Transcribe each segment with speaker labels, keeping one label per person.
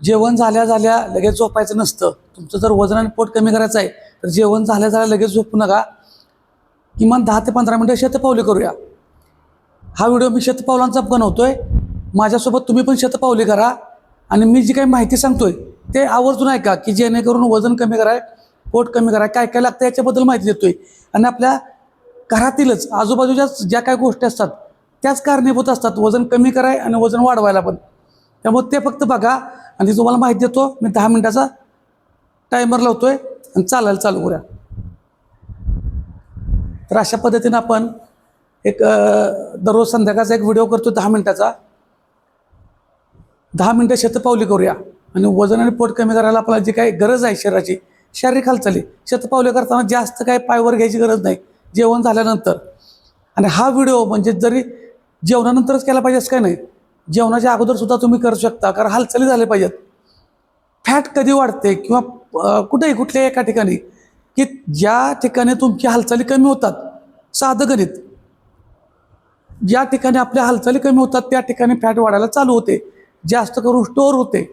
Speaker 1: जेवण झाल्या झाल्या लगेच झोपायचं नसतं. तुमचं जर वजन आणि पोट कमी करायचं आहे तर जेवण झाल्या झाल्या लगेच झोपू नका. किमान दहा ते पंधरा मिनटं शतपावली करूया. हा व्हिडिओ मी शतपावलांचा आहे माझ्यासोबत तुम्ही पण शतपावली करा. आणि मी जी काही माहिती सांगतोय ते आवर्जून ऐका की जेणेकरून वजन कमी कराय पोट कमी कराय काय काय लागतं याच्याबद्दल माहिती देतोय. आणि आपल्या घरातीलच आजूबाजूच्याच ज्या काही गोष्टी असतात त्याच कारणीभूत असतात वजन कमी कराय आणि वजन वाढवायला पण. त्यामुळे ते फक्त बघा आणि तुम्हाला माहिती देतो. मी दहा मिनटाचा टायमर लावतोय आणि चालायला चालू करूया. तर अशा पद्धतीनं आपण एक दररोज संध्याकाळचा एक व्हिडिओ करतो दहा मिनटाचा. दहा मिनटं शतपावली करूया. आणि वजन आणि पोट कमी करायला आपल्याला जी काही गरज आहे शरीराची शारीरिक हालचाली शतपावले करताना जास्त काही पायवर घ्यायची गरज नाही. जेवण झाल्यानंतर. आणि हा व्हिडिओ म्हणजे जरी जेवणानंतरच केला पाहिजे असं काय नाही. जेवणाच्या अगोदर सुद्धा तुम्ही करू शकता कारण हालचाली झाल्या पाहिजेत. फॅट कधी वाढते किंवा कुठेही कुठल्याही एका ठिकाणी की ज्या ठिकाणी तुमची हालचाली कमी होतात साधं गणित. ज्या ठिकाणी आपल्या हालचाली कमी होतात त्या ठिकाणी फॅट वाढायला चालू होते. जास्त करून स्टोअर होते.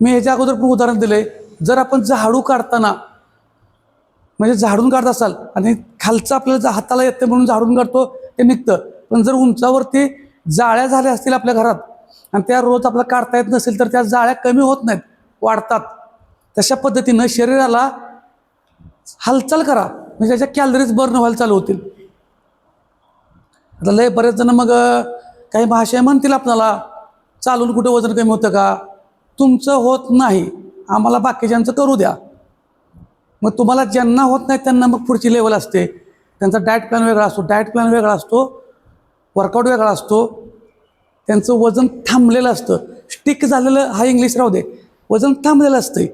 Speaker 1: मी ह्याच्या अगोदर पण उदाहरण दिलं आहे जर आपण झाडू काढताना म्हणजे झाडून काढत असाल आणि खालचं आपल्याला हाताला येतं म्हणून झाडून काढतो ते निघतं. पण जर उंचावरती जाळ्या झाल्या असतील आपल्या घरात आणि त्या रोज आपल्याला काढता येत नसेल तर त्या जाळ्या कमी होत नाहीत वाढतात. तशा पद्धतीनं शरीराला हालचाल करा. म्हणजे त्याच्या कॅलरीज बर्न व्हायला चालू होतील. आता लय बरेच जण मग काही भाषा म्हणतील आपल्याला चालून कुठं वजन कमी होतं का? तुमचं होत नाही. आम्हाला बाकीच्यांचं करू द्या. मग तुम्हाला ज्यांना होत नाही त्यांना मग पुढची लेवल असते. त्यांचा डाएट प्लॅन वेगळा असतो. डाएट प्लॅन वेगळा असतो. वर्कआउट वेगळा असतो. त्यांचं वजन थांबलेलं असतं. स्टिक झालेलं हा इंग्लिश राहू दे. वजन थांबलेलं असतं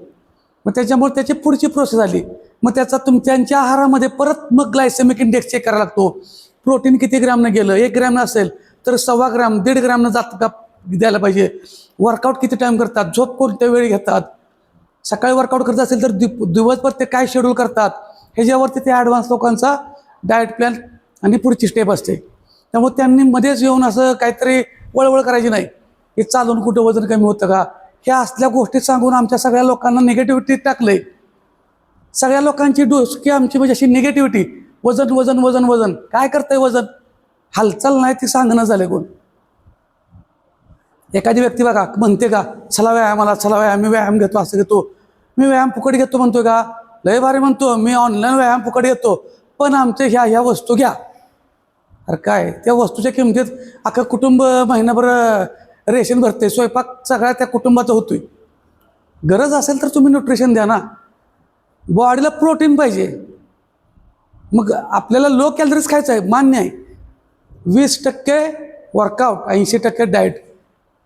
Speaker 1: मग त्याच्यामुळे त्याची पुढची प्रोसेस आली. मग त्याचा तुम त्यांच्या आहारामध्ये परत मग ग्लायसेमिक इंडेक्स चेक करायला लागतो. प्रोटीन किती ग्रॅमनं गेलं? एक ग्रॅमनं असेल तर सव्वा ग्रॅम दीड ग्रॅमनं जात का द्यायला पाहिजे? वर्कआउट किती टाईम करतात? झोप कोणत्या वेळी घेतात? सकाळी वर्कआउट करत असेल तर दिव दिवसभर ते काय शेड्यूल करतात? ह्याच्यावरती ते ॲडव्हान्स लोकांचा डाएट प्लॅन आणि पुढची स्टेप असते. त्यामुळे त्यांनी मध्येच येऊन असं काहीतरी वळवळ करायची नाही. की चालून कुठं वजन कमी होतं का? ह्या असल्या गोष्टी सांगून आमच्या सगळ्या लोकांना निगेटिव्हिटी टाकलंय. सगळ्या लोकांची डोसकी आमची म्हणजे अशी निगेटिव्हिटी वजन वजन वजन वजन. काय करतंय वजन? हालचाल नाही ती सांगणं झालं कोण? एखादी व्यक्ती बघा म्हणते का चला व्यायामाला चला व्यायाम मी व्यायाम घेतो असं घेतो. मी व्यायाम फुकट घेतो म्हणतोय का? लय भारी म्हणतो. मी ऑनलाईन व्यायाम फुकट घेतो. पण आमच्या ह्या ह्या वस्तू घ्या. अरे काय? त्या वस्तूच्या किमतीत अख्खं कुटुंब महिनाभर रेशन भरते स्वयंपाक सगळ्या त्या कुटुंबाचा होतोय. गरज असेल तर तुम्ही न्यूट्रिशन द्या ना. बॉडीला प्रोटीन पाहिजे. मग आपल्याला लो कॅलरीज खायचं आहे मान्य आहे. वीस टक्के वर्कआउट ऐंशी टक्के डाएट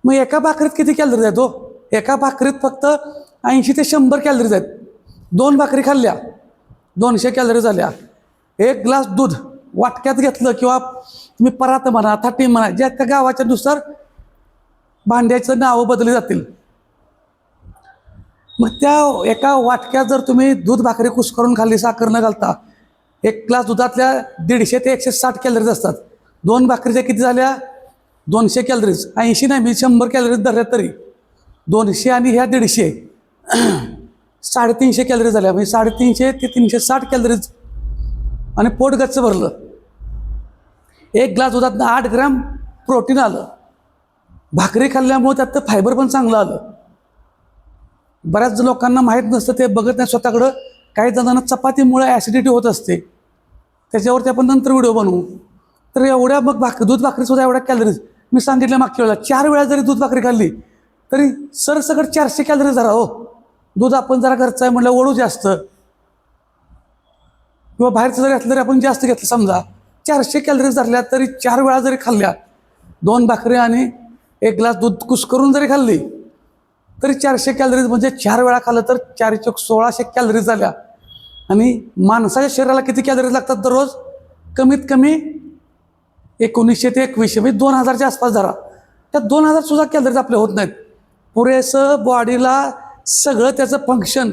Speaker 1: मग एका भाकरीत किती कॅलरीज आहेत हो? एका भाकरीत फक्त ऐंशी ते शंभर कॅलरीज आहेत. दोन भाकरी खाल्ल्या दोनशे कॅलरीज झाल्या. एक ग्लास दूध. वाटक्यात घेतलं किंवा तुम्ही परात म्हणा थाटी म्हणा ज्या त्या गावाच्या नुसार भांड्याचं नावं बदलली जातील. मग त्या एका वाटक्यात जर तुम्ही दूध भाकरी कुस्करून खाल्ली साखर न घालता एक ग्लास दुधातल्या दीडशे ते एकशे साठ कॅलरीज असतात. दोन भाकरीच्या किती झाल्या? दोनशे कॅलरीज. ऐंशी नाही मी शंभर कॅलरीज धरल्या तरी. दोनशे आणि ह्या दीडशे. साडेतीनशे कॅलरीज झाल्या. म्हणजे साडेतीनशे ते तीनशे साठ कॅलरीज. आणि पोट गच्च भरलं. एक ग्लास दुधातनं आठ ग्रॅम प्रोटीन आलं. भाकरी खाल्ल्यामुळे त्यात फायबर पण चांगलं आलं. बऱ्याच लोकांना माहीत नसतं ते बघत नाही स्वतःकडं. काही जणांना चपातीमुळे ॲसिडिटी होत असते. त्याच्यावरती आपण नंतर व्हिडिओ बनवू. तर एवढ्या मग भाक दूध भाकरीसुद्धा एवढ्या कॅलरीज मी सांगितलं मागच्या वेळेला चार वेळा जरी दूध भाकरी खाल्ली तरी सरसकट चारशे कॅलरीज जरा हो. दूध आपण जरा घरचं आहे म्हटलं ओढू जास्त. किंवा बाहेरचं जरी असलं तरी आपण जास्त घेतलं समजा. चारशे कॅलरीज धरल्या तरी चार वेळा जरी खाल्ल्या दोन भाकरी आणि एक ग्लास दूध कुस्करून जरी खाल्ली तरी चारशे कॅलरीज म्हणजे चार वेळा खाल्लं तर चार चौक सोळाशे कॅलरीज झाल्या. आणि माणसाच्या शरीराला किती कॅलरीज लागतात दररोज? कमीत कमी एकोणीसशे ते एकवीसशे म्हणजे दोन हजारच्या आसपास धरा त्या दोन हजार सुद्धा कॅलरीज आपल्या होत नाहीत. पुरेसं बॉडीला सगळं त्याचं फंक्शन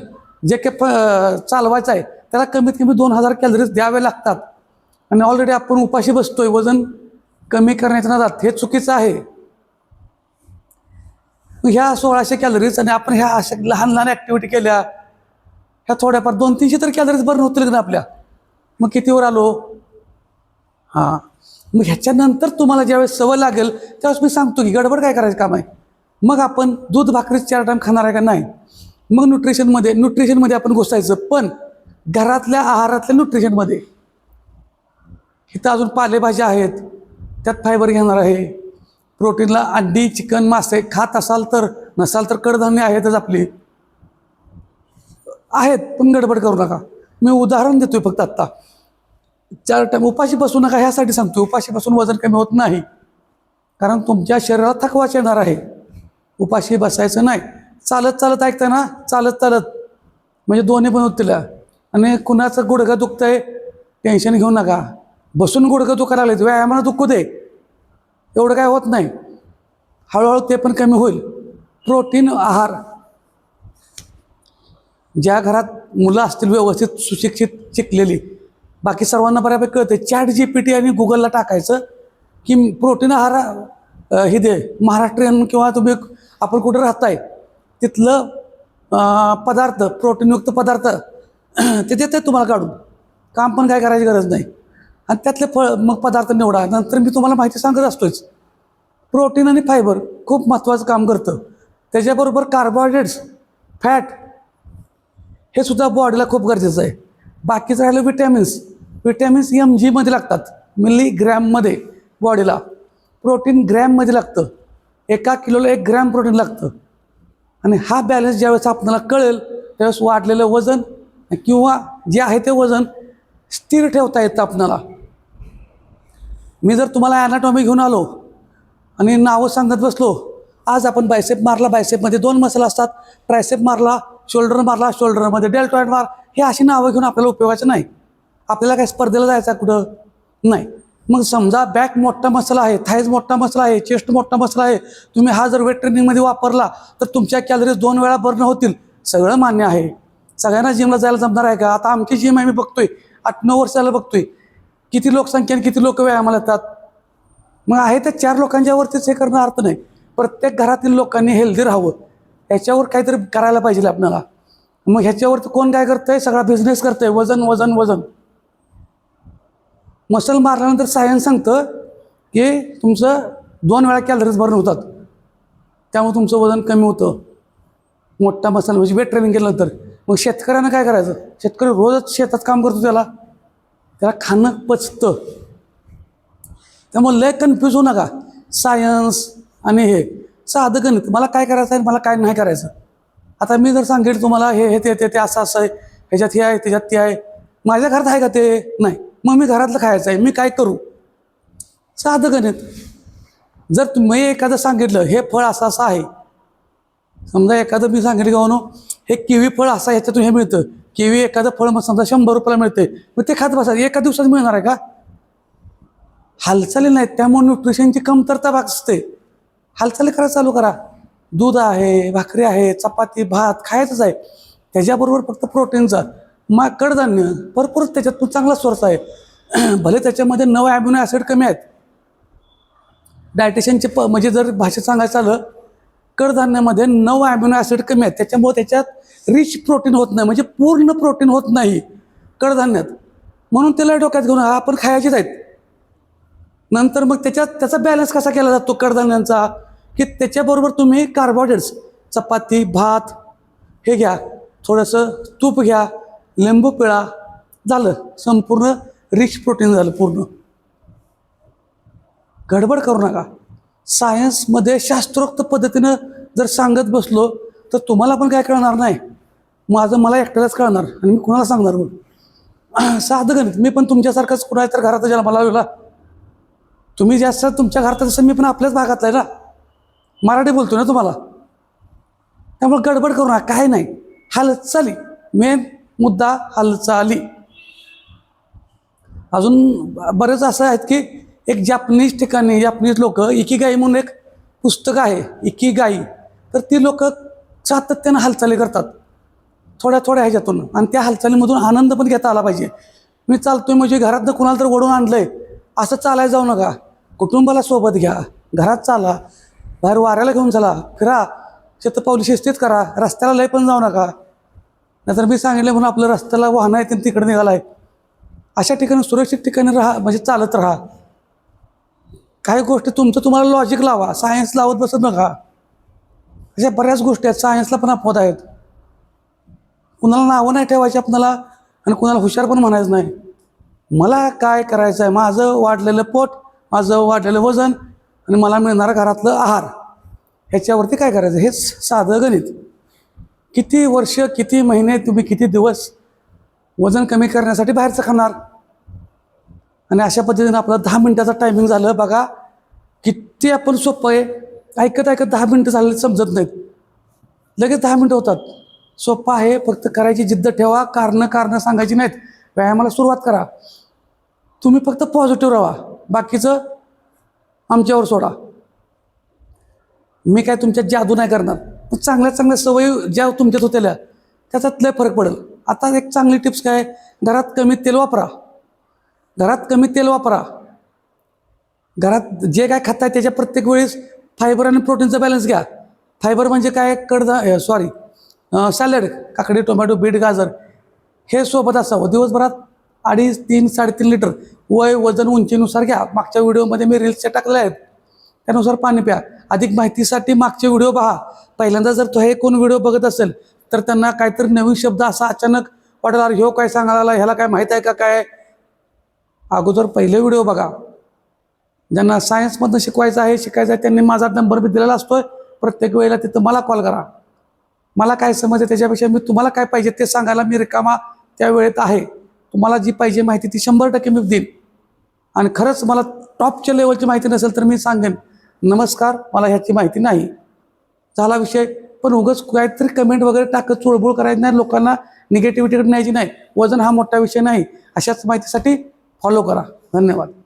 Speaker 1: जे काही फ चालवायचं आहे त्याला कमीत कमी दोन हजार कॅलरीज द्यावे लागतात. आणि ऑलरेडी आपण उपाशी बसतोय वजन कमी करण्याच्या नादात हे चुकीचं आहे. ह्या सोळाशे कॅलरीज आणि आपण ह्या अशा लहान लहान ॲक्टिव्हिटी केल्या ह्या थोड्याफार दोन तीनशे तर कॅलरीज बर्न होतील ना आपल्या. मग कितीवर आलो? हां. मग ह्याच्यानंतर तुम्हाला ज्यावेळेस सवय लागेल त्यावेळेस मी सांगतो की गडबड काय करायचं काम आहे? मग आपण दूध भाकरीच चार टाईम खाणार आहे का नाही? मग न्यूट्रिशनमध्ये न्यूट्रिशनमध्ये आपण घुसायचं पण घरातल्या आहारातल्या न्यूट्रिशनमध्ये इथं अजून पालेभाज्या आहेत. त्यात फायबर घेणार आहे. प्रोटीनला अंडी चिकन मासे खात असाल तर नसाल तर कडधान्य आहेतच आपली. आहेत पण गडबड करू नका. मी उदाहरण देतोय फक्त आत्ता. चार टाईम उपाशी बसू नका ह्यासाठी सांगतो उपाशी बसून वजन कमी होत नाही. कारण तुमच्या शरीराला थकवाच येणार आहे. उपाशी बसायचं नाही. चालत चालत ऐकताय ना? चालत चालत. म्हणजे दोन्ही पण होतील. आणि कुणाचं गुडघा दुखतंय टेन्शन घेऊ नका. बसून गुडघं दुखायला लागले व्यायामाला दुखू दे. एवढं काय होत नाही. हळूहळू ते पण कमी होईल. प्रोटीन आहार. ज्या घरात मुलं असतील व्यवस्थित सुशिक्षित शिकलेली बाकी सर्वांना बऱ्यापैकी कळते चॅट जी पी टी आणि गुगलला टाकायचं की प्रोटीन आहार हे दे. महाराष्ट्रीयन किंवा तुम्ही आपण कुठं राहताय तिथलं पदार्थ प्रोटीनयुक्त पदार्थ ते देते तुम्हाला काढून. काम पण काय करायची गरज नाही. आणि त्यातले फळ मग पदार्थ निवडा. नंतर मी तुम्हाला माहिती सांगत असतोच. प्रोटीन आणि फायबर खूप महत्त्वाचं काम करतं. त्याच्याबरोबर कार्बोहायड्रेट्स फॅट हे सुद्धा बॉडीला खूप गरजेचं आहे. बाकीचं राहिलं विटॅमिन्स विटॅमिन्स एम जीमध्ये लागतात. मिलीग्रॅममध्ये बॉडीला प्रोटीन ग्रॅममध्ये लागतं. एका किलोला एक ग्रॅम प्रोटीन लागतं. आणि हा बॅलन्स ज्यावेळेस आपल्याला कळेल त्यावेळेस वाढलेलं वजन किंवा जे आहे ते वजन स्थिर ठेवता येतं आपणाला मी जर तुम्हाला ॲनाटॉमी घेऊन आलो आणि नावं सांगत बसलो आज आपण बायसेप मारला बायसेपमध्ये दोन मसल असतात. ट्रायसेप मारला शोल्डर मारला शोल्डरमध्ये डेल्टॉइड मार. हे अशी नावं घेऊन आपल्याला उपयोगाचं नाही. आपल्याला काय स्पर्धेला जायचं आहे कुठं? नाही. मग समजा बॅक मोठा मसला आहे थायज मोठा मसला आहे चेस्ट मोठा मसला आहे. तुम्ही हा जर वेट ट्रेनिंगमध्ये वापरला तर तुमच्या कॅलरीज दोन वेळा बर्न होतील. सगळं मान्य आहे. सगळ्यांना जिमला जायला जमणार आहे का? आता आमची जिम आहे मी बघतोय. आठ नऊ वर्षाला बघतोय. किती लोकसंख्या आणि किती लोक व्यायामाला येतात? मग आहे त्या चार लोकांच्या वरतीच हे करणं अर्थ नाही. प्रत्येक घरातील लोकांनी हेल्दी राहावं. याच्यावर काहीतरी करायला पाहिजे आपल्याला. मग ह्याच्यावरती कोण काय करतंय? सगळा बिझनेस करतंय. वजन वजन वजन. मसल मारल्यानंतर सायन्स सांगतं की तुमचं दोन वेळा कॅलरीज भरून होतात. त्यामुळे तुमचं वजन कमी होतं. मोठा मसल म्हणजे वेट ट्रेनिंग केल्यानंतर. मग शेतकऱ्यानं काय करायचं? शेतकरी रोजच शेतात काम करतो त्याला. त्याला खाणं पचतं. त्यामुळे लय कन्फ्यूज होऊ नका. सायन्स आणि हे साधं गणित. मला काय करायचं आहे मला काय नाही करायचं? आता मी जर सांगेल तुम्हाला हे हे ते ते ते असं असं आहे ह्याच्यात हे आहे त्याच्यात ते आहे. माझ्या घरात आहे का ते? नाही. मग मी घरातलं खायचं आहे. मी काय करू? साधं गणित. जर तुम्ही एखादं सांगितलं हे फळ असं असं आहे. समजा एखादं मी सांगितलं गावनो हे किवी फळ असं ह्याच्यातून हे मिळतं. किवी एखादं फळ मग समजा शंभर रुपयाला मिळते मग ते खात बसा. एका दिवसात मिळणार आहे का? हालचाली नाहीत. त्यामुळे न्यूट्रिशनची कमतरता भासते हालचाली करायला चालू करा. दूध आहे भाकरी आहे चपाती भात खायचंच आहे. त्याच्याबरोबर फक्त प्रोटीनचा मा कडधान्य भरपूर त्याच्यात चांगला सोर्स आहे. भले त्याच्यामध्ये नवं ॲम्युनो ॲसिड कमी आहेत. डायटेशनचे प म्हणजे जर भाषेत सांगायचं झालं कडधान्यामध्ये नऊ ॲमिनो ॲसिड कमी आहेत. त्याच्यामुळे त्याच्यात रिच प्रोटीन होत नाही. म्हणजे पूर्ण प्रोटीन होत नाही कडधान्यात. म्हणून त्याला डोक्यात घेऊन आपण खायचेच आहेत. नंतर मग त्याच्यात त्याचा बॅलन्स कसा केला जातो कडधान्यांचा? की त्याच्याबरोबर तुम्ही कार्बोहायड्रेट्स चपाती भात हे घ्या. थोडंसं तूप घ्या लिंबू पिळा. झालं. संपूर्ण रिच प्रोटीन झालं पूर्ण. गडबड करू नका. सायन्समध्ये शास्त्रोक्त पद्धतीनं जर सांगत बसलो तर तुम्हाला पण काय कळणार नाही. माझं मला एकट्यालाच कळणार आणि मी कुणाला सांगणार मग? साधं गणित. मी पण तुमच्यासारखंच कुणा तर घरात जन्माला आलेला तुम्ही जास्त तुमच्या घरात जसं मी पण आपल्याच भागातला आहे ना. मराठी बोलतो ना तुम्हाला? त्यामुळे गडबड करू नका. काय नाही. हालचाली. मेन मुद्दा हालचाली. अजून बरेच असं आहेत की एक जापनीज ठिकाणी जापनीज लोक इकिगाई म्हणून एक पुस्तक आहे इकिगाई. तर ती लोक सातत्यानं हालचाली करतात. थोड्या थोड्या ह्याच्यातून. आणि त्या हालचालीमधून आनंद पण घेता आला पाहिजे. मी चालतोय म्हणजे घरातनं कुणाला तर ओढून आणलंय. असं चालायला जाऊ नका. कुटुंबाला सोबत घ्या. घरात चाला. बाहेर वाऱ्याला घेऊन चला. फिरा. शेतपावली शिस्तीत करा. रस्त्याला लय पण जाऊ नका. नाहीतर मी सांगितलं म्हणून आपलं रस्त्याला वाहनं आहे आणि तिकडे निघालाय. अशा ठिकाणी सुरक्षित ठिकाणी राहा. म्हणजे चालत राहा. काही गोष्टी तुमचं तुम्हाला लॉजिक लावा. सायन्स लावत बसत नका. अशा बऱ्याच गोष्टी आहेत. सायन्सला पण अपवाद आहेत. कुणाला नावं नाही ठेवायची आपणाला आणि कुणाला हुशार पण म्हणायचं नाही. मला काय करायचं आहे माझं वाढलेलं पोट माझं वाढलेलं वजन आणि मला मिळणारं घरातलं आहार. ह्याच्यावरती काय करायचं? हेच साधं गणित. किती वर्ष किती महिने तुम्ही किती दिवस वजन कमी करण्यासाठी बाहेरचं खाणार? आणि अशा पद्धतीनं आपलं दहा मिनटाचं टायमिंग झालं. बघा किती आपण सोपं आहे. ऐकत ऐकत दहा मिनटं झालेलं समजत नाहीत. लगेच दहा मिनटं होतात. सोपं आहे फक्त करायची जिद्द ठेवा. कारणं कारणं सांगायची नाहीत. व्यायामाला सुरुवात करा. तुम्ही फक्त पॉझिटिव्ह राहा. बाकीचं आमच्यावर सोडा. मी काय तुमच्यात जादू नाही करणार. चांगल्या चांगल्या सवयी ज्या तुमच्यात होतेल्या त्याच्यात लय फरक पडेल. आता एक चांगली टिप्स काय? घरात कमी तेल वापरा. घरात कमी तेल वापरा. घरात जे काय खाताय त्याच्या प्रत्येक वेळेस फायबर आणि प्रोटीनचा बॅलन्स घ्या. फायबर म्हणजे काय? कडधा सॉरी सॅलड काकडी टोमॅटो बीट गाजर. हे सोबत असावं. दिवसभरात अडीच तीन साडेतीन लिटर वय वजन उंचीनुसार घ्या. मागच्या व्हिडिओमध्ये मी रील्सचे टाकले आहेत. त्यानुसार पाणी प्या. अधिक माहितीसाठी मागचे व्हिडिओ पहा. पहिल्यांदा जर तो हे कोण व्हिडिओ बघत असेल तर त्यांना काहीतरी नवीन शब्द असा अचानक वाटला ह्यो काय सांगायला आला? ह्याला काय माहीत आहे का काय? अगोदर पहिले व्हिडिओ बघा. ज्यांना सायन्समधनं शिकवायचं आहे शिकायचं आहे त्यांनी माझा नंबर मी दिलेला असतो प्रत्येक वेळेला तिथं मला कॉल करा. मला काय समजतं त्याच्यापेक्षा मी तुम्हाला काय पाहिजे ते सांगायला मी रिकामा त्या वेळेत आहे. तुम्हाला जी पाहिजे माहिती ती शंभर टक्के मी देईन. आणि खरंच मला टॉपच्या लेवलची माहिती नसेल तर मी सांगेन. नमस्कार मला ह्याची माहिती नाही. झाला विषय. पण उगाच काहीतरी कमेंट वगैरे टाकत चुळबुळ करायची नाही लोकांना निगेटिव्हिटीकडे न्यायची नाही. वजन हा मोठा विषय नाही. अशाच माहितीसाठी फॉलो करा. धन्यवाद.